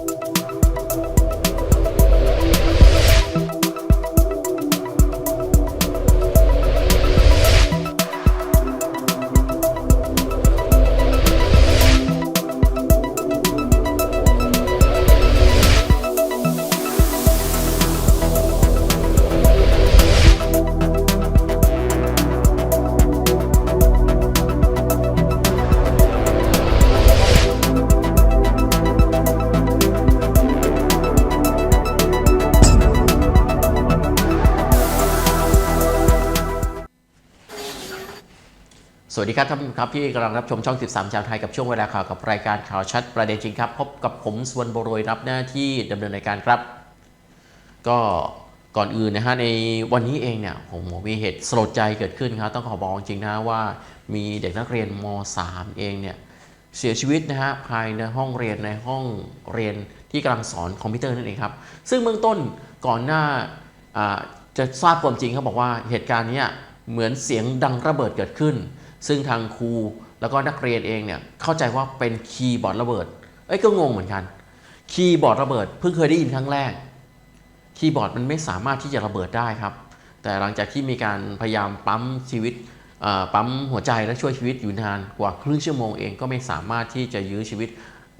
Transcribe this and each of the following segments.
สวั ดีครับท่านผู้ชมครับที่กำลังรับชมช่อง 13 ชาวไทยกับช่วงเวลาข่าวกับรายการข่าวชัดประเด็นจริงครับ พบกับผมสวนบรยรับหน้าที่ดำเนินรายการครับ ก็ก่อนอื่นนะฮะในวันนี้เองเนี่ยผมมีเหตุสลดใจเกิดขึ้นครับ ต้องขอบอกจริงนะว่ามีเด็กนักเรียนม .3 เองเนี่ยเสียชีวิตนะฮะภายในห้องเรียนในห้องเรียนที่กำลังสอนคอมพิวเตอร์นั่นเองครับ ซึ่งเบื้องต้นก่อนหน้าจะทราบความจริงเขาบอกว่าเหตุการณ์เนี้ยเหมือนเสียงดังระเบิดเกิดขึ้น ซึ่งทางครูแล้วก็นักเรียนเองเนี่ยเข้าใจว่าเป็นคีย์บอร์ดระเบิด เอ้ยก็งงเหมือนกัน คีย์บอร์ดระเบิดเพิ่งเคยได้ยินครั้งแรก คีย์บอร์ดมันไม่สามารถที่จะระเบิดได้ครับ แต่หลังจากที่มีการพยายามปั๊มชีวิตปั๊มหัวใจและช่วยชีวิตอยู่นานกว่าครึ่งชั่วโมงเองก็ไม่สามารถที่จะยื้อชีวิต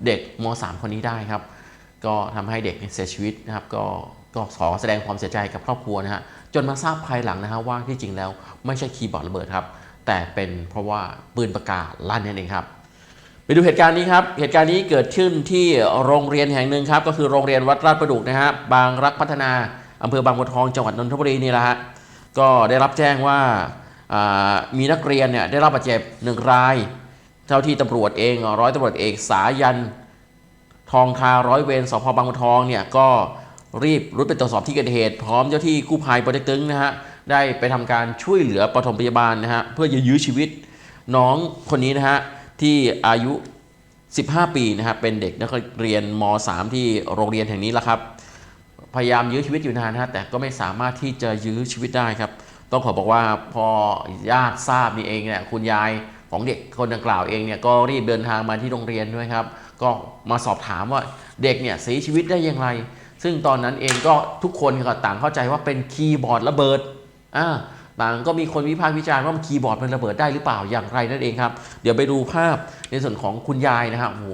เด็กม .3 คนนี้ได้ครับ ก็ทำให้เด็กเสียชีวิตนะครับ ก็ก็ขอแสดงความเสียใจกับครอบครัวนะฮะจนมาทราบภายหลังนะฮะว่าที่จริงแล้วไม่ใช่คีย์บอร์ดระเบิดครับ แต่เป็นเพราะว่าปืนปากกาลั่นนั่นเองครับ ไปดูเหตุการณ์นี้ครับ เหตุการณ์นี้เกิดขึ้นที่โรงเรียนแห่งหนึ่งครับ ก็คือโรงเรียนวัดราชประดุกนะฮะบางรักพัฒนาอำเภอบางบัวทองจังหวัดนนทบุรีนี่แหละฮะก็ได้รับแจ้งว่ามีนักเรียนเนี่ยได้รับบาดเจ็บหนึ่งราย เจ้าที่ตำรวจเองร้อยตำรวจเอกสายัน ทองทาร้อยเวรสพบางบัวทองเนี่ยก็รีบรุดไปตรวจสอบที่เกิดเหตุ พร้อมเจ้าที่กู้ภัยปอเต็กตึงนะฮะ ได้ไปทำการช่วยเหลือปฐมพยาบาลนะฮะเพื่อจะยื้อชีวิตน้องคนนี้นะฮะที่อายุ 15 ปีนะครับเป็นเด็กนักเรียนม .3 ที่โรงเรียนแห่งนี้แหละครับ พยายามยื้อชีวิตอยู่นานนะฮะแต่ก็ไม่สามารถที่จะยื้อชีวิตได้ครับ ต้องขอบอกว่าพอญาติทราบนี่เองเนี่ยคุณยายของเด็กคนดังกล่าวเองเนี่ยก็รีบเดินทางมาที่โรงเรียนด้วยครับ ก็มาสอบถามว่าเด็กเนี่ยเสียชีวิตได้อย่างไร ซึ่งตอนนั้นเองก็ทุกคนก็ต่างเข้าใจว่าเป็นคีย์บอร์ดระเบิด อ่าต่างก็มีคนวิพากษ์วิจารณ์ว่ามันคีย์บอร์ดมันระเบิดได้หรือเปล่าอย่างไรนั่นเองครับ เดี๋ยวไปดูภาพในส่วนของคุณยายนะฮะโอ้โห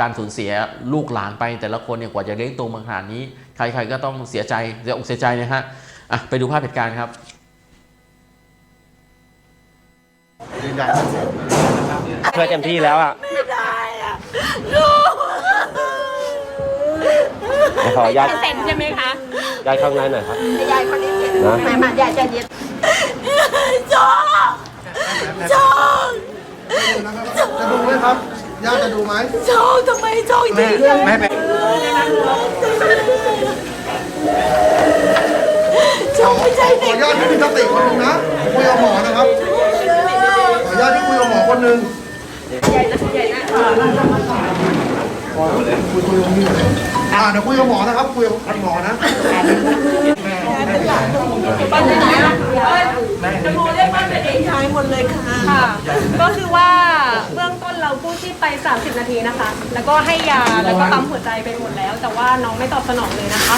การสูญเสียลูกหลานไปแต่ละคนเนี่ยกว่าจะเลี้ยงโตมาขนาดนี้ ใครๆก็ต้องเสียใจเสียอกเสียใจนะฮะอะไปดูภาพเหตุการณ์ครับยืนยันว่าเสียช่วยเต็มที่แล้วอะไม่ได้อะลูกเดี๋ยวขอญาติเซ็นใช่ไหมคะญาติเข้าข้างในหน่อยครับยายคนนี้เซ็ นนะมามายายจะเย็นจองจองนะครับจะดูไหมครับญาติจะดูไหมจองทำไมจองจริงแม่เป็นจองไม่ใช่ขอเด็กญาติที่มีสติคนหนึ่งนะคุยกับหมอนะครับ ขอญาติที่คุยกับหมอคนหนึ่งขอคุยคุยกับนี่อ่าเดี๋ยวคุยกับหมอนะครับ คุยกับหมอนะ ยายหมดเลยค่ะค่ะ ก็คือว่าเบื้องต้นเรากู้ชีพไป 30 นาทีนะคะ แล้วก็ให้ยาแล้วก็ปั๊มหัวใจไปหมดแล้ว แต่ว่าน้องไม่ตอบสนองเลยนะคะ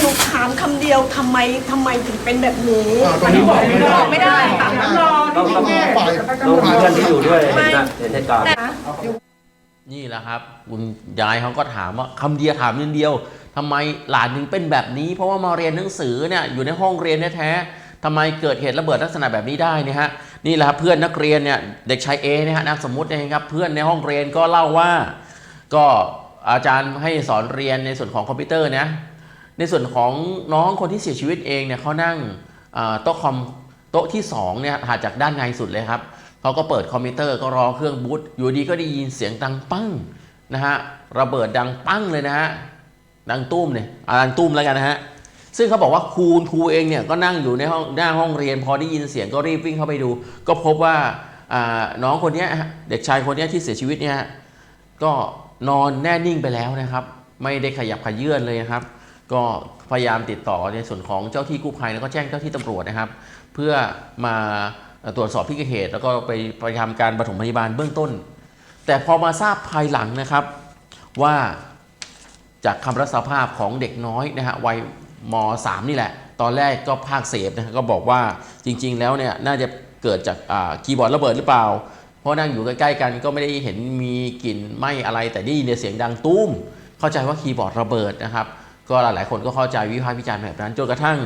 หนูถามคำเดียวทำไมทำไมถึงเป็นแบบนี้อ่าตรงนี้บอกไม่ได้บอกไม่ได้ค่ะต้องต้องฝ่ายน้องเพื่อนที่อยู่ด้วยเห็นนะเห็นเหตุการณ์นี่ นี่แหละครับ คุณยายเขาก็ถามว่าคำเดียวถามนิดเดียวทำไมหลานถึงเป็นแบบนี้ เพราะว่ามาเรียนหนังสือเนี่ยอยู่ในห้องเรียนแท้ๆทำไมเกิดเหตุระเบิดลักษณะแบบนี้ได้นี่ฮะนี่แหละครับเพื่อนนักเรียนเนี่ยเด็กชายเอเนี่ยฮะนามสมมตินะครับเพื่อนในห้องเรียนก็เล่าว่า ก็อาจารย์ให้สอนเรียนในส่วนของคอมพิวเตอร์นะในส่วนของน้องคนที่เสียชีวิตเองเนี่ยเขานั่งโต๊ะคอมโต๊ะที่สองเนี่ยถัดจากด้านในสุดเลยครับ เขาก็เปิดคอมพิวเตอร์ก็รอเครื่องบูตอยู่ดีก็ได้ยินเสียงดังปั้งนะฮะระเบิดดังปั้งเลยนะฮะดังตุ้มเนี่ยอ่าดังตุ้มแล้วกันนะฮะซึ่งเขาบอกว่าครูครูเองเนี่ยก็นั่งอยู่ในห้องหน้าห้องเรียน พอได้ยินเสียงก็รีบวิ่งเข้าไปดู ก็พบว่าน้องคนนี้เด็กชายคนนี้ที่เสียชีวิตเนี่ยก็นอนแน่นิ่งไปแล้วนะครับ ไม่ได้ขยับขยื่นเลยนะครับ ก็พยายามติดต่อในส่วนของเจ้าที่กู้ภัยแล้วก็แจ้งเจ้าที่ตำรวจนะครับ เพื่อมา ตรวจสอบที่เกิดเหตุแล้วก็ไปไปทำการปฐมพยาบาลเบื้องต้น แต่พอมาทราบภายหลังนะครับว่าจากคำรับสารภาพของเด็กน้อยนะฮะวัยม .3 นี่แหละ ตอนแรกก็ภาคเสพนะฮะก็บอกว่าจริง ๆ แล้วเนี่ยน่าจะเกิดจากคีย์บอร์ดระเบิดหรือเปล่า เพราะนั่งอยู่ใกล้ๆกันก็ไม่ได้เห็นมีกลิ่นไหม้อะไรแต่ได้ยินเสียงดังตุ้ม เข้าใจว่าคีย์บอร์ดระเบิดนะครับ ก็หลายๆคนก็เข้าใจวิพากษ์วิจารณ์แบบนั้นจนกระทั่ง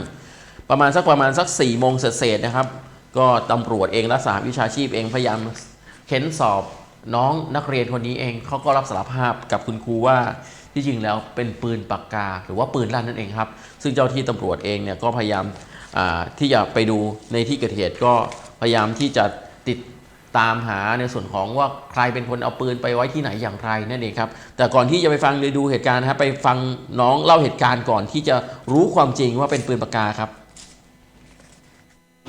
ประมาณสักประมาณสัก4ี่โมงเศษนะครับ ก็ตำรวจเองและสหวิชาชีพเองพยายามเค้นสอบน้องนักเรียนคนนี้เองเขาก็รับสารภาพกับคุณครูว่าที่จริงแล้วเป็นปืนปากกา หรือว่าปืนลั่นนั่นเองครับ ซึ่งเจ้าที่ตำรวจเองเนี่ยก็พยายามที่จะไปดูในที่เกิดเหตุก็พยายามที่จะติดตามหาในส่วนของว่าใครเป็นคนเอาปืนไปไว้ที่ไหนอย่างไรนั่นเองครับ แต่ก่อนที่จะไปฟังเลยดูเหตุการณ์นะครับไปฟังน้องเล่าเหตุการณ์ก่อนที่จะรู้ความจริงว่าเป็นปืนปากกาครับ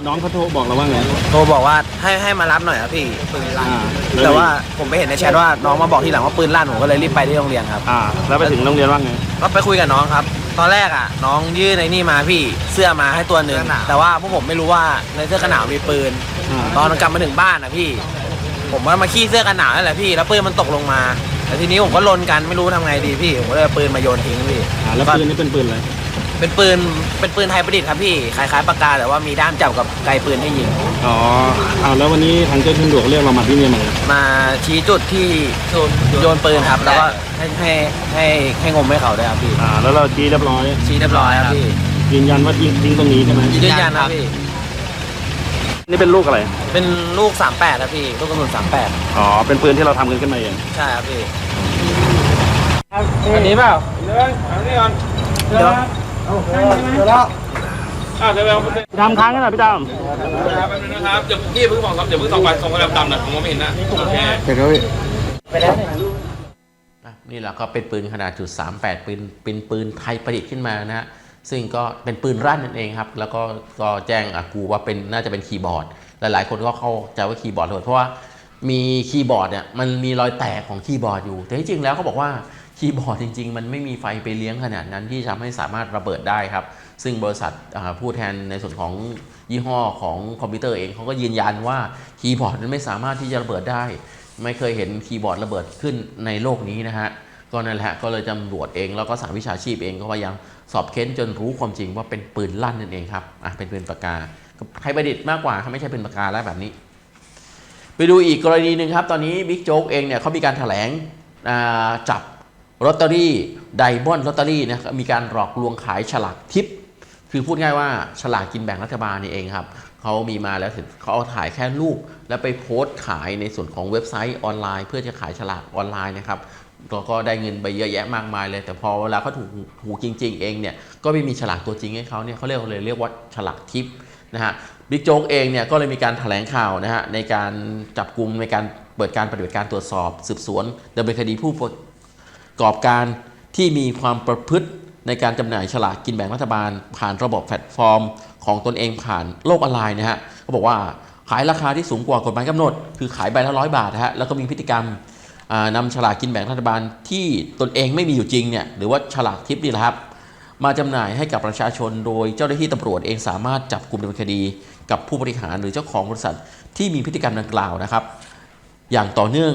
น้องเขาโทรบอกเราว่าไงโทรบอกว่าให้ให้มารับหน่อยครับพี่ปืนลั่นอ่าแต่ว่าผมไปเห็นในแชทว่าน้องมาบอกทีหลังว่าปืนลั่นผมก็เลยรีบไปที่โรงเรียนครับ อ่า แล้วไปถึงโรงเรียนว่าไง ก็ไปคุยกับน้องครับ ตอนแรกอะ น้องยื่นในนี่มาพี่เสื้อมาให้ตัวหนึ่งแต่ว่าพวกผมไม่รู้ว่าในเสื้อกันหนาวมีปืน อ่า ตอนกลับมาถึงบ้านอะพี่ ผมก็มาขี้เสื้อกันหนาวนั่นแหละพี่ แล้วปืนมันตกลงมาแล้วทีนี้ผมก็ลนกันไม่รู้ทำไงดีพี่ผมก็เลยเอาปืนมาโยนทิ้งพี่อ่าแล้วปืนนี่เป็นปืนอะไร เป็นปืนเป็นปืนไทยประดิษฐ์ครับพี่คล้ายๆปากกาแต่ว่ามีด้ามจับกับไกปืนให้ยิง อ๋อเอาแล้ววันนี้ทางเจ้าที่ตำรวจเรียกเรามาที่นี่มาเลยมาชี้จุดที่โยนปืนครับ แล้วก็ให้ให้ให้ให้งมให้เขาด้วยครับพี่ อ่า แล้วเราชี้เรียบร้อยชี้เรียบร้อยครับพี่ยืนยันว่าทิ้งทิ้งตรงนี้ใช่ไหมยืนยันครับพี่ นี่เป็นลูกอะไร เป็นลูก 38ครับพี่ลูกกระสุน38 อ๋อ เป็นปืนที่เราทำกันขึ้นมาเอง ใช่ครับพี่อันนี้เปล่าเดี๋ยว เดี๋ยวแล้วทำค้างกันหน่อยพี่ดาวนะครับเดี๋ยวพี่เพิ่งบอกครับเดี๋ยวเพิ่งส่องไปส่องไปดำๆนะผมมองไม่เห็นนะโอเคเดี๋ยวพี่อะนี่แหละก็เป็นปืนขนาดจุด38ปืนเป็นปืนไทยประดิษฐ์ขึ้นมานะฮะซึ่งก็เป็นปืนรั่นนั่นเองครับ แล้วก็ก็แจ้งอากูว่าเป็นน่าจะเป็นคีย์บอร์ด หลายๆ คนก็เข้าใจว่าคีย์บอร์ดระเบิดเพราะว่ามีคีย์บอร์ดเนี่ยมันมีรอยแตกของคีย์บอร์ดอยู่ แต่ที่จริงแล้วเขาบอกว่า คีย์บอร์ดจริง ๆ มันไม่มีไฟไปเลี้ยงขนาดนั้นที่ทำให้สามารถระเบิดได้ครับ ซึ่งบริษัทผู้แทนในส่วนของยี่ห้อของคอมพิวเตอร์เองเขาก็ยืนยันว่าคีย์บอร์ดนั้นไม่สามารถที่จะระเบิดได้ ไม่เคยเห็นคีย์บอร์ดระเบิดขึ้นในโลกนี้นะฮะก็นั่นแหละก็เลยตำรวจเองแล้วก็สาวิชาชีพเองก็พยายามสอบเค้นจนรู้ความจริงว่าเป็นปืนลั่นนั่นเองครับอะเป็นปืนปากกาใครประดิษฐ์มากกว่าไม่ใช่เป็นปากกาแล้วแบบนี้ ไปดูอีกกรณีหนึ่งครับ ตอนนี้บิ๊กโจ๊กเองเนี่ยเขามีการแถลงจับ ลอตเตอรี่ไดบอนลอตเตอรี่นะครับมีการหลอกลวงขายฉลากทิปคือพูดง่ายว่าฉลากกินแบ่งรัฐบาลนี่เองครับเขามีมาแล้วเขาเอาถ่ายแค่รูป แล้วไปโพสต์ขายในส่วนของเว็บไซต์ออนไลน์ เพื่อจะขายฉลากออนไลน์นะครับแล้วก็ได้เงินไปเยอะแยะมากมายเลย แต่พอเวลาเขาถูกหูจริง ๆ เองเนี่ยก็ไม่มีฉลากตัวจริงให้เขาเนี่ยเขาเรียกเลยเรียกว่าฉลากทิปนะฮะบิ๊กโจ๊กเองเนี่ยก็เลยมีการแถลงข่าวนะฮะในการจับกลุ่มในการเปิดการปฏิบัติการตรวจสอบ สืบสวนดำเนินคดีผู้ประ กอบการที่มีความประพฤติในการจำหน่ายฉลากกินแบ่งรัฐบาล ผ่านระบบแพลตฟอร์ม ของตนเองผ่านโลกออนไลน์นะฮะเขาบอกว่าขายราคาที่สูงกว่ากฎหมายกำหนด คือขายใบละร้อยบาทนะฮะแล้วก็มีพฤติกรรมอ่านำฉลากกินแบ่งรัฐบาลที่ตนเองไม่มีอยู่จริงเนี่ยหรือว่าฉลากทิปนี่แหละครับมาจำหน่ายให้กับประชาชนโดยเจ้าหน้าที่ตำรวจเองสามารถจับกลุ่มดำเนินคดี กับผู้บริหารหรือเจ้าของบริษัทที่มีพฤติกรรมดังกล่าวนะครับ อย่างต่อเนื่อง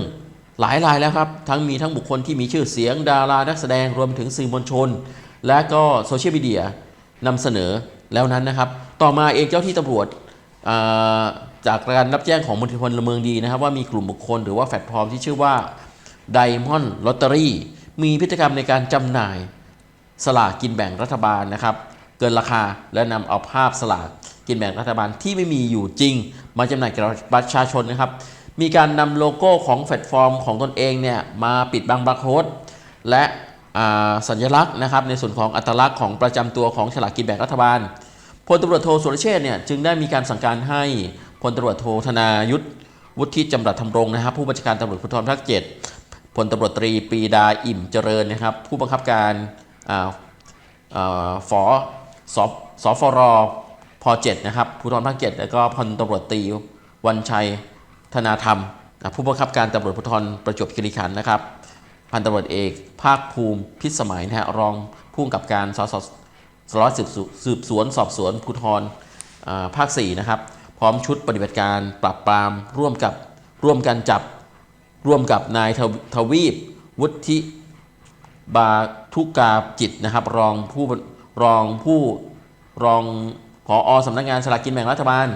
หลายรายแล้วครับ ทั้งมีทั้งบุคคลที่มีชื่อเสียงดารานักแสดงรวมถึงสื่อมวลชน และก็โซเชียลมีเดียนำเสนอแล้วนั้นนะครับ ต่อมาเองเจ้าที่ตำรวจจากการรับแจ้งของมณฑลพลเมืองดีนะครับ ว่ามีกลุ่มบุคคลหรือว่าแพลตฟอร์มที่ชื่อว่า Diamond Lottery มีพฤติกรรมในการจำหน่ายสลากกินแบ่งรัฐบาลนะครับ เกินราคาและนำเอาภาพสลากกินแบ่งรัฐบาลที่ไม่มีอยู่จริง มาจำหน่ายแก่ประชาชนนะครับ มีการนำโลโก้ของแพลตฟอร์มของตนเองเนี่ยมาปิดบังบาร์โค้ดและสัญลักษณ์นะครับในส่วนของอัตลักษณ์ของประจำตัวของฉลากกินแบ่งรัฐบาลพลตำรวจโทสุรเชษเนี่ยจึงได้มีการสั่งการให้พลตำรวจโทธนายุทธวุฒิจำรัดทำรงนะครับ ผู้บัญชาการตำรวจภูธรภาคเจ็ดพลตำรวจตรีปีดาอิ่มเจริญนะครับ ผู้บังคับการอ่าเอ่อฝอสสฟรพ7นะครับภูธรภาค7แล้วก็พลตำรวจตรีวันชัย ธนาธรรม ผู้บังคับการตำรวจภูธรประจวบคีรีขันธ์นะครับพันตำรวจเอกภาคภูมิพิสมัยนะฮะรองผู้กำกับการสสสารวัตรสืบสวนสืบสวนสอบสวนภูธรอ่าภาค4นะครับพร้อมชุดปฏิบัติการปราบปรามร่วมกับร่วมกันจับร่วมกับนายทวทวีปวุฒิบาทุกาจิตนะครับ รองผู้รองผู้รองผอสำนักงานสลากกินแบ่งรัฐบาล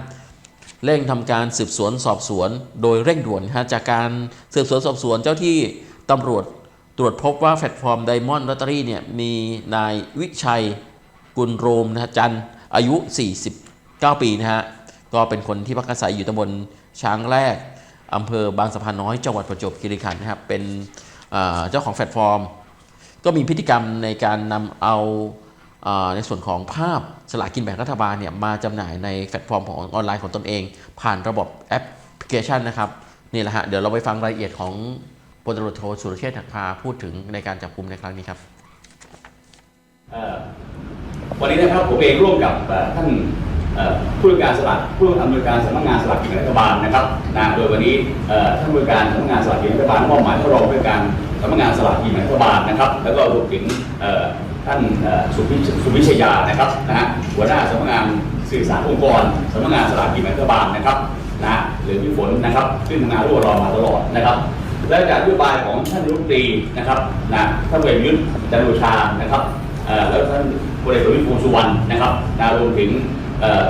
เร่งทำการสืบสวนสอบสวน โดยเร่งด่วนฮะจากการสืบสวนสอบสวนเจ้าที่ตำรวจตรวจพบว่าแพลตฟอร์มไดมอนด์ลอตเตอรี่เนี่ยมีนายวิชัยกุลโรมนะจันอายุ 49 ปีนะฮะก็เป็นคนที่พักอาศัยอยู่ตำบลช้างแรกอำเภอบางสะพานน้อยจังหวัดประจวบคีรีขันธ์นะครับเป็นเจ้าของแพลตฟอร์ม ก็มีพฤติกรรมในการนำเอา ในส่วนของภาพสลากกินแบ่งรัฐบาลเนี่ยมาจำหน่ายในแพลตฟอร์มของออนไลน์ของตนเอง ผ่านระบบแอปพลิเคชันนะครับนี่แหละฮะเดี๋ยวเราไปฟังรายละเอียดของพลตำรวจโทสุรเชษฐ์หักพาพูดถึงในการจับกลุ่มในครั้งนี้ครับวันนี้นะครับผมเองร่วมกับท่านผู้อำนการสลากผู้อำนวยการสำนักงานสลากกินแบ่งรัฐบาลนะครับนะโดยวันนี้ท่านผู้อำนการสำนักงานสลากกินแบ่งรัฐบาลมอบหมายให้รองผู้อำนการสำนักงานสลากกินแบ่งรัฐบาลนะครับ แล้วก็รวมถึง ท่านสุวิชสุวิชยานะครับนะฮะหัวหน้าสำนักงานสื่อสารองค์กรสำนักงานสลากกินแบ่งรัฐบาลนะครับนะหรือพี่ฝนนะครับซึ่งทำงานร่วมรามาตลอดนะครับ และจากนโยบายของท่านรัฐมนตรีนะครับนะท่านเวรยุทธ์จันโอชานะครับแล้วท่านพลเอกประวิตรวงษ์สุวรรณนะครับนะรวมถึง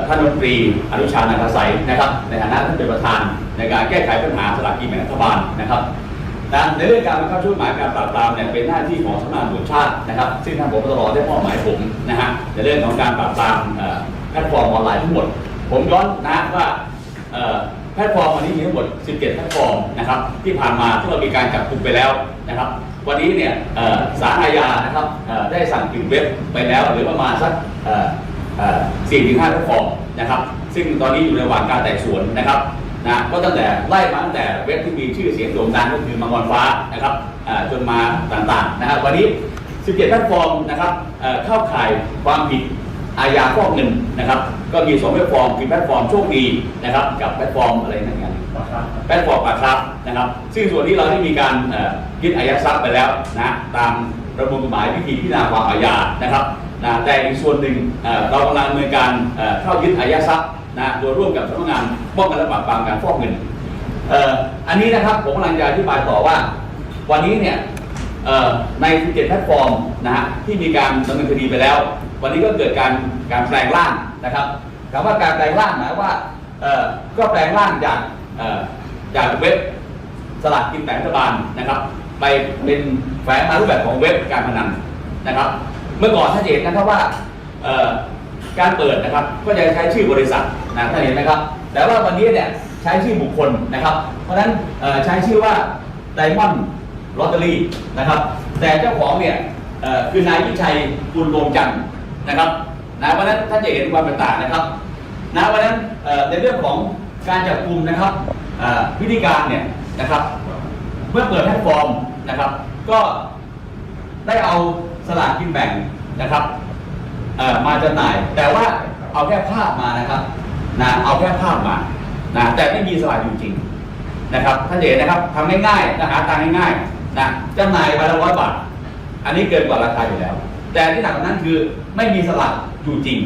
ท่านรัฐมนตรีอนุชานาคาสัยนะครับ ในฐานะท่านเป็นประธานในการแก้ไขปัญหาสลากกินแบ่งรัฐบาลนะครับ นะในเรื่องการบังคับช้กฎหมายการปราบปรามเนี่ยเป็นหน้าที่ของสำนักงานตำรวจชาตินะครับ ซึ่งทานผบตรได้มอบหมายผมนะฮะในเรื่องของการปราบปรามแพลตฟอร์มออนไลน์ทั้งหมด ผมย้อนนะว่าเอ่อแพลตฟอร์มวันนี้มีทั้งหมด 17 แพลตฟอร์มนะครับที่ผ่านมาที่เรามีการจับกลุ่มไปแล้วนะครับ วันนี้เนี่ยเอ่อศาลอาญานะครับได้สั่งปิดเว็บไปแล้วหรือประมาณสักเอ่อเอ่อ4ถึง5แพลตฟอร์มนะครับ ซึ่งตอนนี้อยู่ในระหว่างการไต่สวนนะครับ นะก็ตั้งแต่ไล่มาตั้งแต่เว็บที่มีชื่อเสียงโด่งดังก็คือมังกรฟ้านะครับเอ่อจนมาต่างๆนะครับวันนี้ 17แพลตฟอร์มนะครับเอ่อเข้าข่ายความผิดอาญาฟอกเงินนะครับ ก็มีสองแพลตฟอร์มคือแพลตฟอร์มโชคดีนะครับ กับแพลตฟอร์มอะไรนั่นอย่างแพลตฟอร์มปากครับนะครับ ซึ่งส่วนที่เราได้มีการเอ่อยึดอายัดทรัพย์ไปแล้วนะตามระบบกฎหมายวิธีพิจารณาความอาญานะครับนะแต่อีกส่วนหนึ่งเอ่อเรากำลังดำเนินการเอ่อเข้ายึดอายัดทรัพย์ นะโดยร่วมกับสำนักงานป้องกันและปราบปรามการฟอกเงินเอ่ออันนี้นะครับผมกำลังจะอธิบายต่อว่า วันนี้เนี่ยเอ่อใน 17 แพลตฟอร์มนะฮะที่มีการดำเนินคดีไปแล้ว วันนี้ก็เกิดการการแปลงร่างนะครับคำว่าการแปลงร่างหมายว่าเอ่อก็แปลงร่างจากเอ่อจากเว็บสลากกินแบ่งรัฐบาลนะครับ ไปเป็นแฝงมารูปแบบของเว็บการพนันนะครับ เมื่อก่อนท่านเห็นนะครับว่าการเปิดนะครับก็จะใช้ชื่อบริษัท นะท่านเห็นไหมครับ แต่ว่าวันนี้เนี่ยใช้ชื่อบุคคลนะครับ เพราะฉะนั้นใช้ชื่อว่าไดมอนด์ลอตเตอรี่นะครับ แต่เจ้าของเนี่ยคือนายวิชัยกุลโรมจันทร์นะครับนะเพราะนั้นท่านจะเห็นความแตกต่างนะครับนะเพราะนั้นในเรื่องของการจับกลุ่มนะครับวิธีการเนี่ยนะครับเมื่อเปิดแพลตฟอร์มนะครับ ก็ได้เอาสลากกินแบ่งนะครับมาจำหน่าย แต่ว่าเอาแค่ภาพมานะครับ นะเอาแค่ภาพมานะแต่ไม่มีสลากอยู่จริงนะครับท่านเห็นนะครับทำง่ายๆนะหาตังง่ายๆนะจำหน่ายใบละร้อยบาท อันนี้เกินกว่าราคาอยู่แล้ว แต่ที่หนักกว่านั้นคือไม่มีสลากอยู่จริง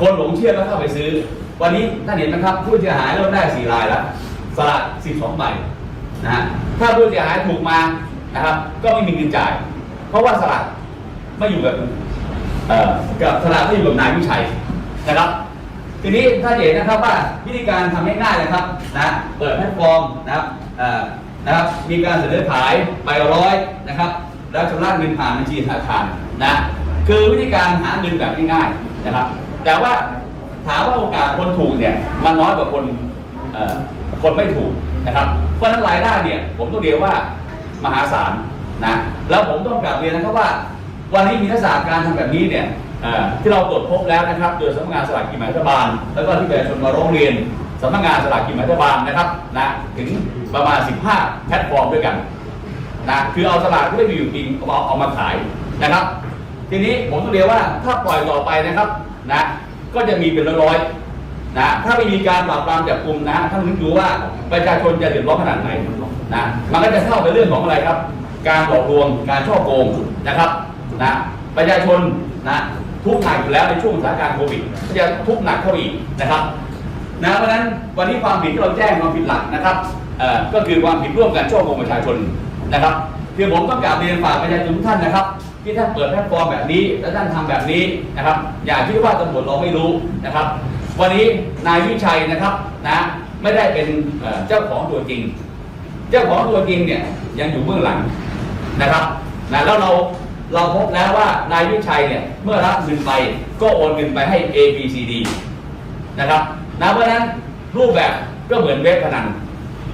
คนหลงเชื่อก็เข้าไปซื้อ วันนี้ท่านเห็นไหมครับผู้เสียหายเริ่มได้สี่รายแล้วสลาก12ใบนะฮะถ้าผู้เสียหายถูกมานะครับ ก็ไม่มีเงินจ่าย เพราะว่าสลากไม่อยู่กับกับสลากไม่อยู่กับนายวิชัยนะครับ ทีนี้ถ้าเห็นนะครับว่าวิธีการทำง่ายๆนะครับนะเปิดแพลตฟอร์มนะครับนะครับมีการเสนอขายใบละร้อยนะครับแล้วชำระเงินผ่านบัญชีธนาคารนะคือวิธีการหาเงินแบบง่ายๆนะครับ แต่ว่าถามว่าโอกาสคนถูกเนี่ยมันน้อยกว่าคนคนไม่ถูกนะครับ เพราะฉะนั้นรายได้เนี่ยผมต้องเรียนว่ามหาศาลนะแล้วผมต้องกลับเรียนนะครับว่า วันนี้มีทักษะการทำแบบนี้เนี่ย ที่เราตรวจพบแล้วนะครับ โดยสำนักงานสลากกินแบ่งรัฐบาล แล้วก็ที่ประชาชนมาร้องเรียนสำนักงานสลากกินแบ่งรัฐบาลนะครับนะถึงประมาณ 15 แพลตฟอร์มด้วยกันนะคือเอาสลากที่ไม่มีอยู่จริงเอาเอามาขายนะครับ ทีนี้ผมต้องเรียนว่าถ้าปล่อยต่อไปนะครับนะก็จะมีเป็นร้อยๆนะถ้าไม่มีการปราบปรามจับกลุ่มนะท่านนึกดูว่าประชาชนจะเดือดร้อนขนาดไหนนะมันก็จะเข้าไปเรื่องของอะไรครับ การหลอกลวงการช่อโกงนะครับนะประชาชนนะ ทุกหนักอยู่แล้วในช่วงสถานการณ์โควิดจะทุกหนักเข้าอีกนะครับนะเพราะฉะนั้นวันนี้ความผิดที่เราแจ้งความผิดหลักนะครับก็คือความผิดร่วมกันช่อโกงประชาชนนะครับคือผมต้องกราบเรียนฝากประชาชนทุกท่านนะครับ ที่ท่านเปิดแพลตฟอร์มแบบนี้ และท่านทำแบบนี้นะครับ อย่าคิดว่าตำรวจเราไม่รู้นะครับ วันนี้นายวิชัยนะครับนะไม่ได้เป็นเอ่อเจ้าของตัวจริง เจ้าของตัวจริงเนี่ยยังอยู่เบื้องหลังนะครับนะแล้วเรา เราพบแล้วว่านายวิชัยเนี่ยเมื่อรับเงินไปก็โอนเงินไปให้ A B C D นะครับนะเพราะนั้นรูปแบบก็เหมือนเว็บพนัน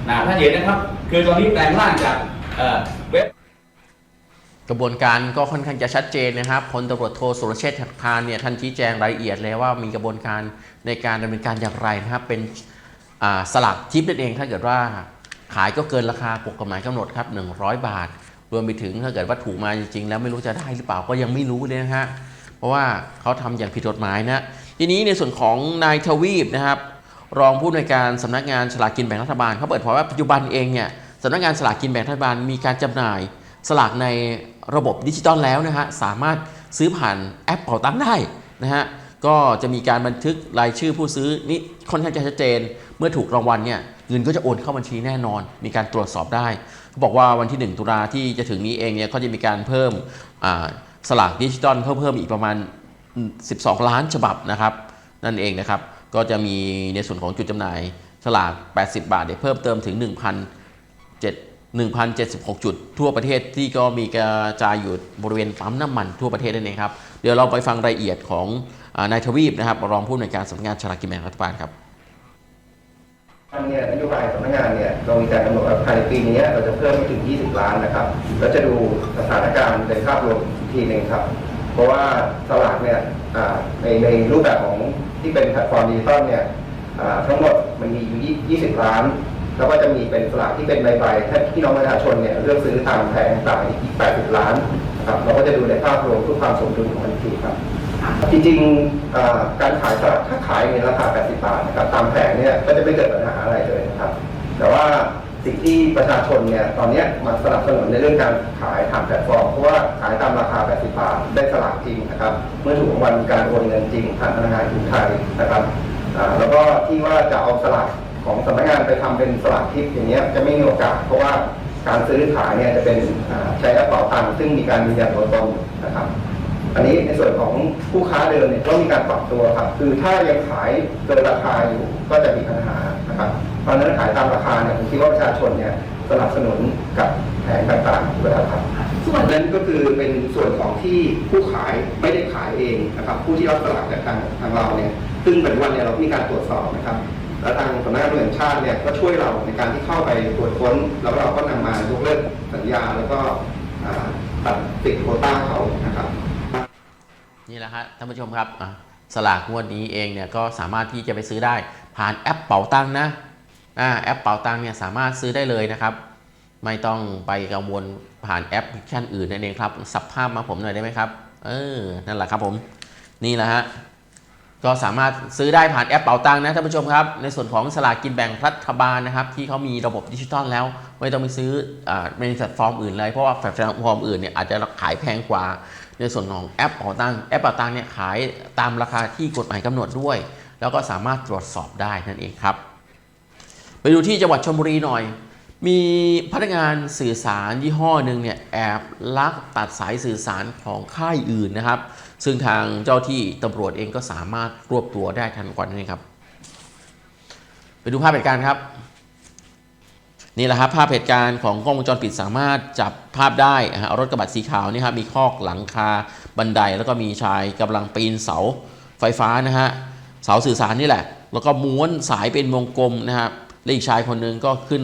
นะท่านเห็นนะครับ คือตอนนี้แปลงร่างจากเอ่อเว็บกระบวนการก็ค่อนข้างจะชัดเจนนะครับพลตำรวจโทสุรเชษฐ์หักพานเนี่ยท่านชี้แจงรายละเอียดเลยว่ามีกระบวนการในการดำเนินการอย่างไรนะครับ เป็นสลักทิปนั่นเองถ้าเกิดว่าขายก็เกินราคากฎกฎหมายกำหนดครับ 100 บาท รวมไปถึงถ้าเกิดว่าถูกมาจริงๆ แล้วไม่รู้จะได้หรือเปล่าก็ยังไม่รู้เลยนะฮะเพราะว่าเขาทำอย่างผิดกฎหมายนะทีนี้ในส่วนของนายทวีปนะครับ รองผู้อำนวยการสำนักงานสลากกินแบ่งรัฐบาลเขาเปิดเผยว่าปัจจุบันเองเนี่ยสำนักงานสลากกินแบ่งรัฐบาลมีการจำหน่ายสลากในระบบดิจิตอลแล้วนะฮะสามารถซื้อผ่านแอปเป๋าตังได้นะฮะก็จะมีการบันทึกรายชื่อผู้ซื้อนี่ค่อนข้างจะชัดเจน เมื่อถูกรางวัลเนี่ยเงินก็จะโอนเข้าบัญชีแน่นอน มีการตรวจสอบได้ เขาบอกว่าวันที่ 1 ตุลาที่จะถึงนี้เองเนี่ยก็จะมีการเพิ่มสลากดิจิตอลเพิ่มเพิ่มอีกประมาณ 12 ล้านฉบับนะครับ นั่นเองนะครับ ก็จะมีในส่วนของจุดจำหน่ายสลาก 80 บาทเนี่ยเพิ่มเติมถึง 1,007 1,076 จุดทั่วประเทศที่ก็มีกระจายอยู่บริเวณปั๊มน้ำมันทั่วประเทศนั่นเองครับ เดี๋ยวเราไปฟังรายละเอียดของอนายทวีปนะครับรองผู้อำนวยการสำนักงานฉลากกินแบ่งรัฐบาลครับางเนี่ยนโยบายสำนักงานเนี่ยเรามีการกำหนดว่าภายในปีนี้เราจะเพิ่มไปถึง 20 ล้านนะครับแล้วจะดูสถานการณ์ในภาพรวมอีกทีหนึ่งครับ เพราะว่าสลากเนี่ยในในรูปแบบของที่เป็นแพลตฟอร์มดิจิตอลเนี่ยทั้งหมดมันมีอยู่ 20 ล้าน แล้วก็จะมีเป็นสลากที่เป็นใบใบให้พี่น้องประชาชนเนี่ยเลือกซื้อตามแผงต่างอีก 80 ล้านนะครับเราก็จะดูในภาพรวมเพื่อความสมดุลของมันทีครับ จริงๆการขายสลากถ้าขายในราคา 80 บาทนะครับตามแผงเนี่ยก็จะไม่เกิดปัญหาอะไรเลยนะครับ แต่ว่าสิ่งที่ประชาชนเนี่ยตอนนี้มาสนับสนุนในเรื่องการขายผ่านแพลตฟอร์มเพราะว่าขายตามราคา 80 บาทได้สลากจริงนะครับ เมื่อถูกรางวัลมีการโอนเงินจริงผ่านธนาคารกรุงไทยนะครับแล้วก็ที่ว่าจะเอาสลากของสำนักงานไปทำเป็นสลากทิปอย่างเงี้ยจะไม่มีโอกาสเพราะว่าการซื้อขายเนี่ยจะเป็นใช้แอปเป๋าตังค์ซึ่งมีการยืนยันตัวตนนะครับ อันนี้ในส่วนของผู้ค้าเดิมเนี่ยก็มีการปรับตัวครับคือถ้ายังขายเกินราคาอยู่ก็จะมีปัญหานะครับเพราะฉะนั้นขายตามราคาเนี่ยผมคิดว่าประชาชนเนี่ยสนับสนุนกับแผงต่างๆอยู่แล้วครับส่วนนั้นก็คือเป็นส่วนของที่ผู้ขายไม่ได้ขายเองนะครับ ผู้ที่รับสลากจากทางทางเราเนี่ยซึ่งปัจจุบันเนี่ยเรามีการตรวจสอบนะครับแล้วทางสำนักงานตำรวจแห่งชาติเนี่ยก็ช่วยเราในการที่เข้าไปตรวจค้น แล้วเราก็นำมายกเลิกสัญญาแล้วก็อ่าตัดสิทธิ์โควต้าเขานะครับ นี่แหละฮะท่านผู้ชมครับสลากงวดนี้เองเนี่ยก็สามารถที่จะไปซื้อได้ผ่านแอปเป๋าตังนะแอปเป๋าตังเนี่ยสามารถซื้อได้เลยนะครับ ไม่ต้องไปกังวลผ่านแอปพลิเคชันอื่นนั่นเองครับสับภาพมาผมหน่อยได้ไหมครับเออนั่นแหละครับผมนี่แหละฮะก็สามารถซื้อได้ผ่านแอปเป๋าตังนะท่านผู้ชมครับ ในส่วนของสลากกินแบ่งรัฐบาลนะครับ ที่เขามีระบบดิจิตอลแล้ว ไม่ต้องไปซื้อในแพลตฟอร์มอื่นเลยเพราะว่าแพลตฟอร์มอื่นเนี่ยอาจจะขายแพงกว่า ในส่วนของแอปเป๋าตังแอปเป๋าตังเนี่ยขายตามราคาที่กฎหมายกำหนดด้วย แล้วก็สามารถตรวจสอบได้นั่นเองครับ ไปดูที่จังหวัดชลบุรีหน่อย มีพนักงานสื่อสารยี่ห้อหนึ่งเนี่ยแอบลักตัดสายสื่อสารของค่ายอื่นนะครับ ซึ่งทางเจ้าที่ตำรวจเองก็สามารถรวบตัวได้ทันควันนี่ครับ ไปดูภาพเหตุการณ์ครับ นี่แหละครับภาพเหตุการณ์ของกล้องวงจรปิดสามารถจับภาพได้ฮะรถกระบะสีขาวนี่ครับมีคอกหลังคาบันได แล้วก็มีชายกำลังปีนเสาไฟฟ้านะฮะเสาสื่อสารนี่แหละ แล้วก็ม้วนสายเป็นวงกลมนะครับและอีกชายคนหนึ่งก็ขึ้น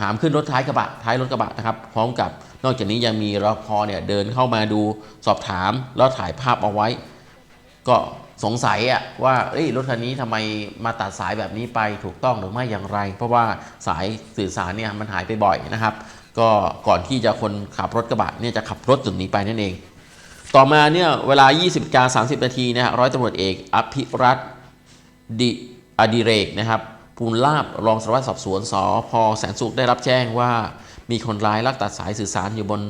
หามขึ้นรถท้ายกระบะท้ายรถกระบะนะครับพร้อมกับนอกจากนี้ยังมีรปภเนี่ยเดินเข้ามาดูสอบถามแล้วถ่ายภาพเอาไว้ ก็ สงสัยอะว่าเอ้ยรถคันนี้ทำไมมาตัดสายแบบนี้ไปถูกต้องหรือไม่อย่างไร เพราะว่าสายสื่อสารเนี่ยมันหายไปบ่อยนะครับ ก็ก่อนที่จะคนขับรถกระบะเนี่ยจะขับรถจุดนี้ไปนั่นเอง ต่อมาเนี่ยเวลา 20กา30 นาทีนะฮะร้อยตำรวจเอกอภิรัตดิอดิเรกนะครับภูลลาบรองสารวัตรสอบสวนสพแสนสุขได้รับแจ้งว่ามีคนร้ายลักตัดสายสื่อสารอยู่บน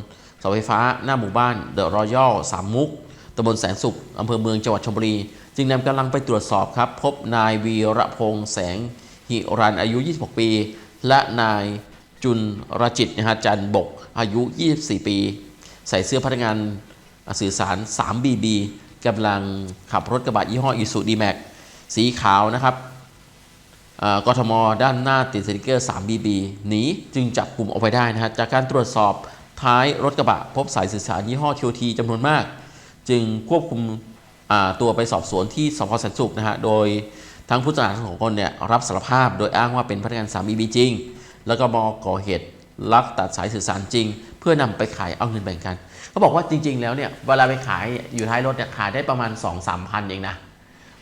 เสาไฟฟ้าหน้าหมู่บ้านเดอะรอยัลสามมุกตำบลแสนสุขอำเภอเมืองจังหวัดชลบุรี จึงนำกำลังไปตรวจสอบครับ พบนายวีระพงษ์แสงหิรันอายุ 26 ปี และนายจุลรจิตนะฮะจันบกอายุ 24 ปี ใส่เสื้อพนักงานสื่อสาร 3BB กำลังขับรถกระบะยี่ห้ออิสุดีแม็กสีขาวนะครับกทมด้านหน้าติดสติกเกอร์ 3BB หนีจึงจับกลุ่มเอาไว้ได้นะฮะจากการตรวจสอบท้ายรถกระบะ พบสายสื่อสารยี่ห้อ QT จำนวนมาก จึงควบคุม ตัวไปสอบสวนที่สพสันสุขนะฮะ โดยทั้งผู้ต้องหาทั้งสองคนเนี่ยรับสารภาพ โดยอ้างว่าเป็นพนักงาน 3BB จริง แล้วก็มาก่อเหตุลักตัดสายสื่อสารจริง เพื่อนำไปขายเอาเงินแบ่งกันเขาบอกว่าจริง ๆ แล้วเนี่ยเวลาไปขายอยู่ท้ายรถเนี่ยขายได้ประมาณ 2-3พันเองนะ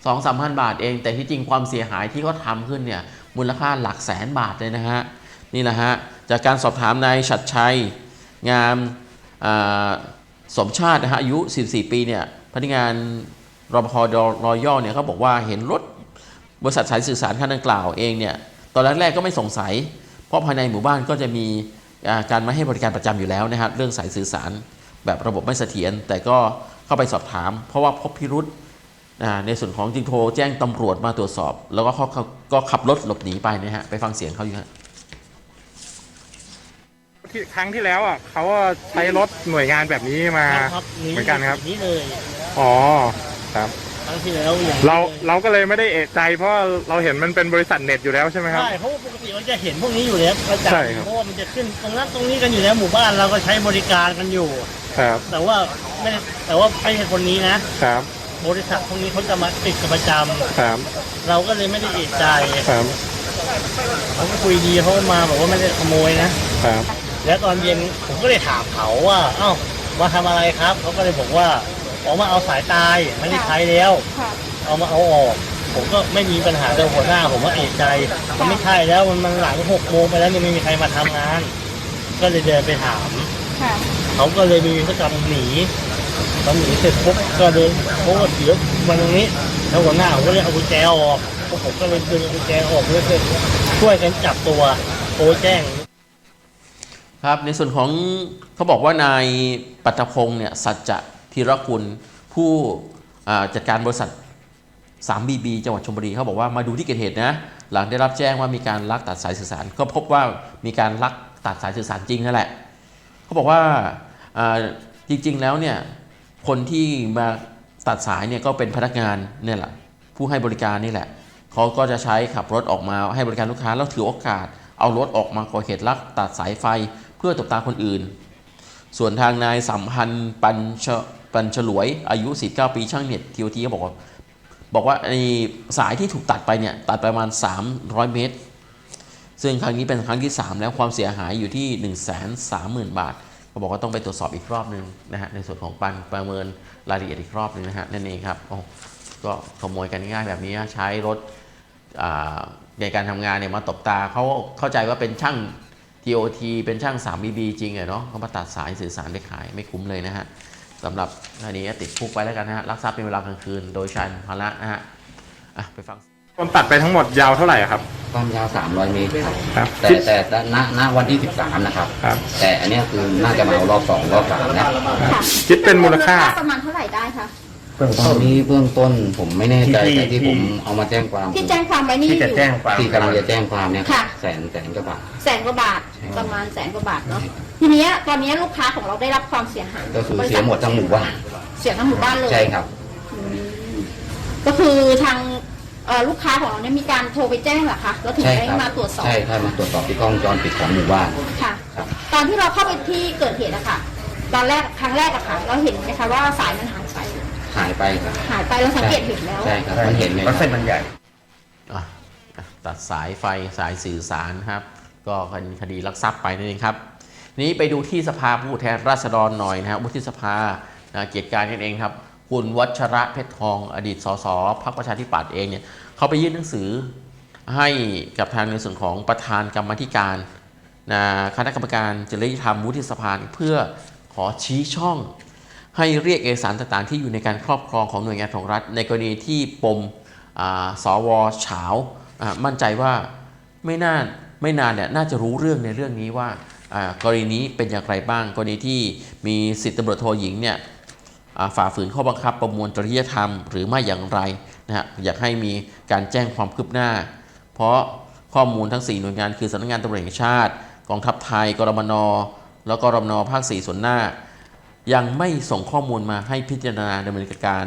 สองสามพันบาทเอง แต่ที่จริงความเสียหายที่เขาทำขึ้นเนี่ยมูลค่าหลักแสนบาทเลยนะฮะนี่แหละฮะจากการสอบถามนายชัดชัยงามสมชาตินะฮะอายุ 14 ปีเนี่ยพนักงาน รปภรอยย่อเนี่ยเขาบอกว่าเห็นรถบริษัทสายสื่อสารคันดังกล่าวเองเนี่ยตอนแรกๆก็ไม่สงสัย เพราะภายในหมู่บ้านก็จะมีอ่าการมาให้บริการประจำอยู่แล้วนะฮะเรื่องสายสื่อสารแบบระบบไม่เสถียรแต่ก็เข้าไปสอบถาม เพราะว่าพบพิรุษอ่าในส่วนของจึงโทรแจ้งตำรวจมาตรวจสอบ แล้วก็เขาเขาก็ขับรถหลบหนีไปนะฮะไปฟังเสียงเขาอยู่ฮะที่ครั้งที่แล้วอะเขาก็ใช้รถหน่วยงานแบบนี้มาครับเหมือนกันครับนี่เลยอ๋อ ครับ ครั้งที่แล้วอย่างเราเราก็เลยไม่ได้เอะใจเพราะว่าเราเห็นมันเป็นบริษัทเน็ตอยู่แล้วใช่ไหมครับ ใช่เพราะว่าปกติเราจะเห็นพวกนี้อยู่แล้วประจใช่ครับำเพราะว่ามันจะขึ้นตรงนั้นตรงนี้กันอยู่แล้วหมู่บ้านเราก็ใช้บริการกันอยู่ ครับแต่ว่าไม่ได้แต่ว่าไม่ใช่คนนี้นะ ครับบริษัทพวกนี้เขาจะมาติดกับประจครับำเราก็เลยไม่ได้เอะใจครับเขาก็คุยดีเขามาบอกว่าไม่ได้ขโมยนะ ครับแล้วตอนเย็นผมก็เลยถามเขาว่า เอ้ามาทำอะไรครับ เขาก็เลยบอกว่า ออกมาเอาสายตายไม่ได้ใช้แล้วเอามาเอาออก ผมก็ไม่มีปัญหาแต่หัวหน้า ผมว่าเอกใจมันไม่ใช่แล้วมันมันหลังหกโมงไปแล้วยังไม่มีใครมาทำงาน ก็เลยเดินไปถามเขาก็เลยมีพฤติกรรมหนีตอนหนีเสร็จปุ๊บก็เดินโอ้เดี๋ยวมาตรงนี้แล้วหัวหน้าผมก็เลยเอากุญแจออกพวกผมก็เลยดึงกุญแจออกเพื่อช่วยกันจับตัวโทรแจ้ง ครับในส่วนของเขาบอกว่านายปัตพงศ์เนี่ยสัจจะ ธีรกุลผู้จัดการบริษัท 3BB จังหวัดชลบุรีเขาบอกว่ามาดูที่เกิดเหตุนะหลังได้รับแจ้งว่ามีการลักตัดสายสื่อสาร ก็พบว่ามีการลักตัดสายสื่อสารจริงนั่นแหละเขาบอกว่าอ่าจริงๆแล้วเนี่ยคนที่มาตัดสายเนี่ยก็เป็นพนักงานเนี่ยแหละผู้ให้บริการนี่แหละเขาก็จะใช้ขับรถออกมาให้บริการลูกค้าแล้วถือโอกาส เอารถออกมาก่อเหตุลักตัดสายไฟเพื่อตบตาคนอื่น ส่วนทางนายสัมพันธ์ปัญช ปัญฉลวยอายุ 49 ปีช่างเน็ตทีโอทีก็บอกว่าบอกว่าไอ้สายที่ถูกตัดไปเนี่ยตัดไปประมาณ 300 เมตร ซึ่งครั้งนี้เป็นครั้งที่ 3 แล้วความเสียหายอยู่ที่ 1 3 0 0 0 0 บาทเขาบอกว่าต้องไปตรวจสอบอีกรอบนึงนะฮะในส่วนของปันประเมินรายละเอียดอีกรอบนึงนะฮะนั่นเองครับโอ้ก็ขโมยกันง่ายแบบนี้ใช้รถในการทำงานเนี่ยมาตบตาเขาเข้าใจว่าเป็นช่าง TOT เป็นช่าง 3BB จริงเหรอเนาะเขามาตัดสายสื่อสารไปขายไม่คุ้มเลยนะฮะ สำหรับอันนี้ติดคุกไปแล้วกันนะฮะรักทรัพย์เป็นเวลากลางคืน โดยใช้ภาระนะฮะอะไปฟังคนตัดไปทั้งหมดยาวเท่าไหร่ครับ ความยาว 300 เมตรครับ ครับ แต่แต่แต่ณณวันที่ 13 นะครับ ครับ แต่อันเนี้ยคือน่าจะมาเอารอบสองรอบสามแล้วคิดเป็นมูลค่า ประมาณเท่าไหร่ได้คะ ตอนนี้เบื้องต้นผมไม่แน่ใจแต่ที่ ผมเอามาแจ้งความที่แจ้งความไว้นี่อยู่ที่กำลังจะแจ้งความเนี่ยค่ะ แสนแสนกว่าบาท แสนกว่าบาทประมาณแสนกว่าบาทเนาะทีเนี้ยตอนเนี้ยลูกค้าของเราได้รับความเสียหายก็คือเสียหมดทั้งหมู่บ้านเสียทั้งหมู่บ้านเลยใช่ครับ ก็คือทางเอ่อลูกค้าของเราเนี่ยมีการโทรไปแจ้งเหรอคะแล้วถึงใช่ได้ครับมาตรวจสอบใช่ครับมาตรวจสอบที่กล้องวงจรปิดของหมู่บ้านค่ะ ครับ ตอนที่เราเข้าไปที่เกิดเหตุอะค่ะตอนแรกครั้งแรกอะค่ะ เราเห็นไหมคะว่าสายมันหายไป หายไปครับหายไปเราสังเกตเห็นแล้วใช่ครับมันเห็นเลยครับอะอะตัดสายไฟสายสื่อสารครับ ก็เป็นคดีลักทรัพย์ไปนั่นเองครับ นี้ไปดูที่สภาผู้แทนราษฎรหน่อยนะครับวุฒิสภานะเกียรติการกันเองครับ คุณวัชระเพชรทอง อดีตสสพรรคประชาธิปัตย์เองเนี่ยเขาไปยื่นหนังสือให้กับทางในส่วนของประธานกรรมาธิการนะคณะกรรมการจริยธรรมวุฒิสภาเพื่อขอชี้ช่อง ให้เรียกเอกสารต่างๆ ที่อยู่ในการครอบครองของหน่วยงานของรัฐ ในกรณีที่ปมสวเฉามั่นใจว่าไม่น่าไม่นานเนี่ยน่าจะรู้เรื่องในเรื่องนี้ว่ากรณีนี้เป็นอย่างไรบ้าง กรณีที่มีสิทธิตำรวจโทหญิงเนี่ยฝ่าฝืนข้อบังคับประมวลจริยธรรมหรือไม่อย่างไรนะฮะอยากให้มีการแจ้งความคืบหน้า เพราะข้อมูลทั้ง 4 หน่วยงานคือสำนักงานตำรวจแห่งชาติ กองทัพไทยกรมนแล้วก็รมนภาค 4 ส่วนหน้า ยังไม่ส่งข้อมูลมาให้พิจารณาดำเนินการ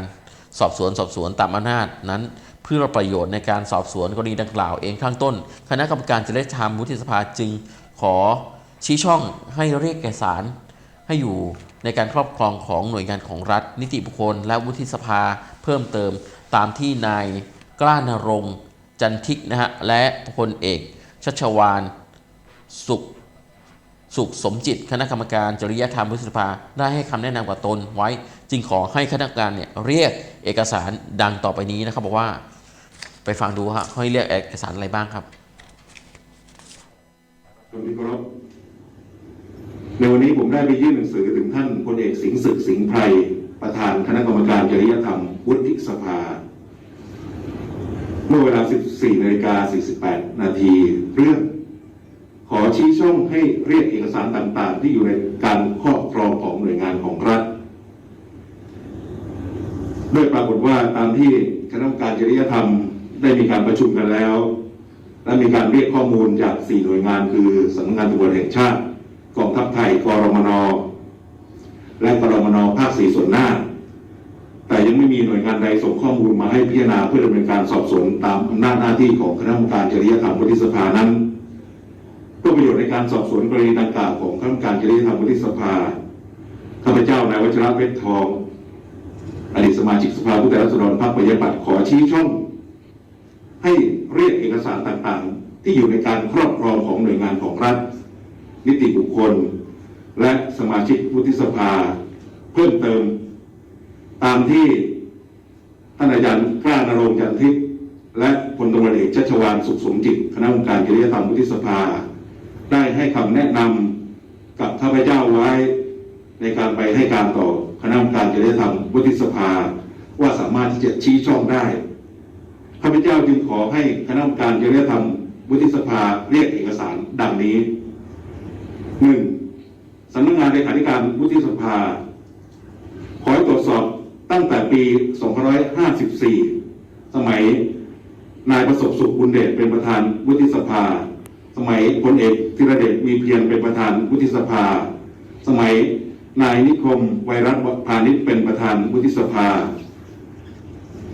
สอบสวนสอบสวนตามอำนาจนั้น เพื่อประโยชน์ในการสอบสวนกรณีดังกล่าวเองข้างต้น คณะกรรมการจริยธรรมวุฒิสภาจึงขอชี้ช่องให้เรียกเอกสาร ให้อยู่ในการครอบครองของหน่วยงานของรัฐ นิติบุคคล และวุฒิสภาเพิ่มเติมตามที่นายกล้านรงจันทิกนะฮะและพลเอกชัชวานสุข สุขสมจิตคณะกรรมการจริยธรรมวุฒิสภาได้ให้คำแนะนำกับตนไว้ จึงขอให้คณะกรรมการเนี่ยเรียกเอกสารดังต่อไปนี้นะครับบอกว่าไปฟังดูฮะเขาให้เรียกเอกสารอะไรบ้างครับท่านที่เคารพในวันนี้ผมได้ไปยื่นหนังสือถึงท่านพลเอกสิงห์ศึกสิงห์ไพรประธานคณะกรรมการจริยธรรมวุฒิสภา เมื่อเวลา 14นาฬิกา48 นาทีเรื่อง ขอชี้ช่องให้เรียกเอกสารต่าง ๆ ที่อยู่ในการครอบครองของหน่วยงานของรัฐโดยปรากฏว่าตามที่คณะกรรมการจริยธรรมได้มีการประชุมกันแล้ว และมีการเรียกข้อมูลจาก 4 หน่วยงานคือสำนักงานตำรวจแห่งชาติกองทัพไทยกรมน และกรมนภาค4ส่วนหน้า แต่ยังไม่มีหน่วยงานใดส่งข้อมูลมาให้พิจารณาเพื่อดำเนินการสอบสวนตามอำนาจหน้าที่ของคณะกรรมการจริยธรรมวุฒิสภานั้น พื่อประโยชน์ในการสอบสวนกรณีดังกล่าวของคณะกรรมการจริยธรรมวุฒิสภาข้าพเจ้านายวัชระเพชรทอง อดีตสมาชิกสภาผู้แทนราษฎรพรรคประชาธิปัตย์ขอชี้ช่อง ให้เรียกเอกสารต่างๆ ที่อยู่ในการครอบครองของหน่วยงานของรัฐ นิติบุคคล และสมาชิกวุฒิสภา เพิ่มเติม ตามที่ท่านอาจารย์กล้านรงค์จันทิพย์และพลตำรวจเอกชัชวานสุขสมจิตคณะกรรมการจริยธรรมวุฒิสภา ได้ให้คำแนะนำกับข้าพเจ้าไว้ ในการไปให้การต่อคณะกรรมการจริยธรรมวุฒิสภา ว่าสามารถที่จะชี้ช่องได้ข้าพเจ้าจึงขอให้คณะกรรมการจริยธรรมวุฒิสภาเรียกเอกสารดังนี้หนึ่งสำนักงานเลขาธิการวุฒิสภา ขอให้ตรวจสอบตั้งแต่ปี 2554 สมัยนายประสบสุขบุญเดชเป็นประธานวุฒิสภา สมัยพลเอกธีรเดชมีเพียรเป็นประธานวุฒิสภา สมัยนายนิคมไวรัสพาณิชย์เป็นประธานวุฒิสภา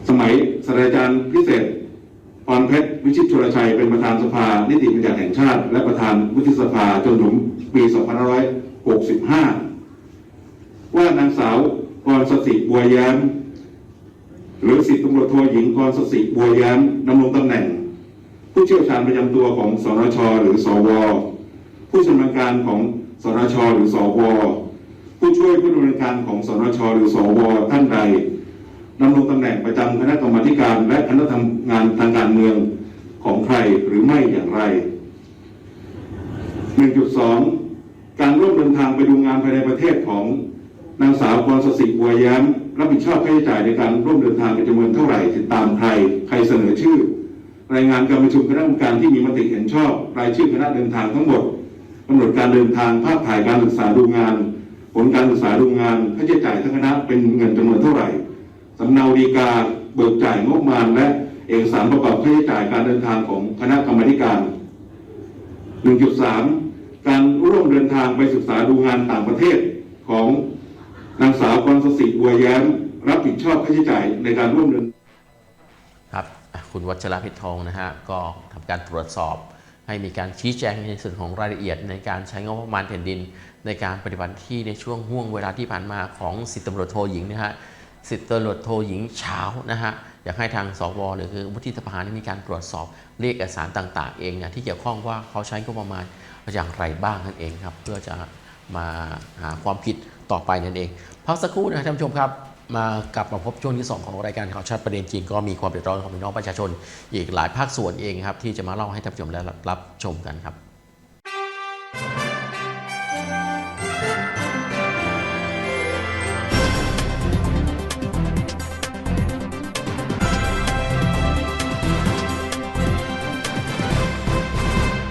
สมัยศาสตราจารย์พิเศษพรเพชรวิชิตชลชัยเป็นประธานสภา นิติบัญญัติแห่งชาติ และประธานวุฒิสภาจนถึงปี2565 ว่านางสาวกรสสิบัวย้มหรือสิบตำรวจโทหญิงกรสสิบัวย้มดำรงตำแหน่ง ผู้เชี่ยวชาญประจำตัวของสนชหรือสว ผู้ชำนาญการของสนชหรือสว ผู้ช่วยผู้ดำเนินการของสนชหรือสว ท่านใดดำรงตำแหน่งประจำคณะกรรมการและคณะทำงานทางการเมืองของใครหรือไม่อย่างไร 1.2 การร่วมเดินทางไปดูงานภายในประเทศของนางสาวกรสสิบัวย้มรับผิดชอบค่าใช้จ่ายในการร่วมเดินทางเป็นจำนวนเท่าไหร่ติดตามใคร ใครเสนอชื่อ รายงานการประชุมคณะกรรมการที่มีมติเห็นชอบ รายชื่อคณะเดินทางทั้งหมดกำหนดการเดินทางภาพถ่ายการศึกษาดูงาน ผลการศึกษาดูงานค่าใช้จ่ายทั้งคณะเป็นเงินจำนวนเท่าไหร่สำเนาดีกาเบิกจ่ายงบประมาณ และเอกสารประกอบค่าใช้จ่ายการเดินทางของคณะกรรมการ 1.3 การร่วมเดินทางไปศึกษาดูงานต่างประเทศของนางสาวกรสสิบัวแย้มรับผิดชอบค่าใช้จ่ายในการร่วมเดิน คุณวัชระเพชรทองนะฮะก็ทำการตรวจสอบ ให้มีการชี้แจงในส่วนของรายละเอียดในการใช้งบประมาณแผ่นดิน ในการปฏิบัติที่ในช่วงห่วงเวลาที่ผ่านมาของสิทธิตำรวจโทหญิงนะฮะสิทธิตำรวจโทหญิงเช้านะฮะอยากให้ทางสวหรือคือวุฒิสภานี่มีการตรวจสอบเรียกเอกสารต่างๆ เองนะที่เกี่ยวข้องว่าเขาใช้งบประมาณอย่างไรบ้างนั่นเองครับเพื่อจะมาหาความผิดต่อไปนั่นเองพักสักครู่นะครับท่านผู้ชมครับ มากลับมาพบช่วงที่ 2 ของรายการข่าวชัดประเด็นจีนก็มีความเดือดร้อนของพี่น้องประชาชน อีกหลายภาคส่วนเองครับที่จะมาเล่าให้ท่านผู้ชมได้รับชมกันครับ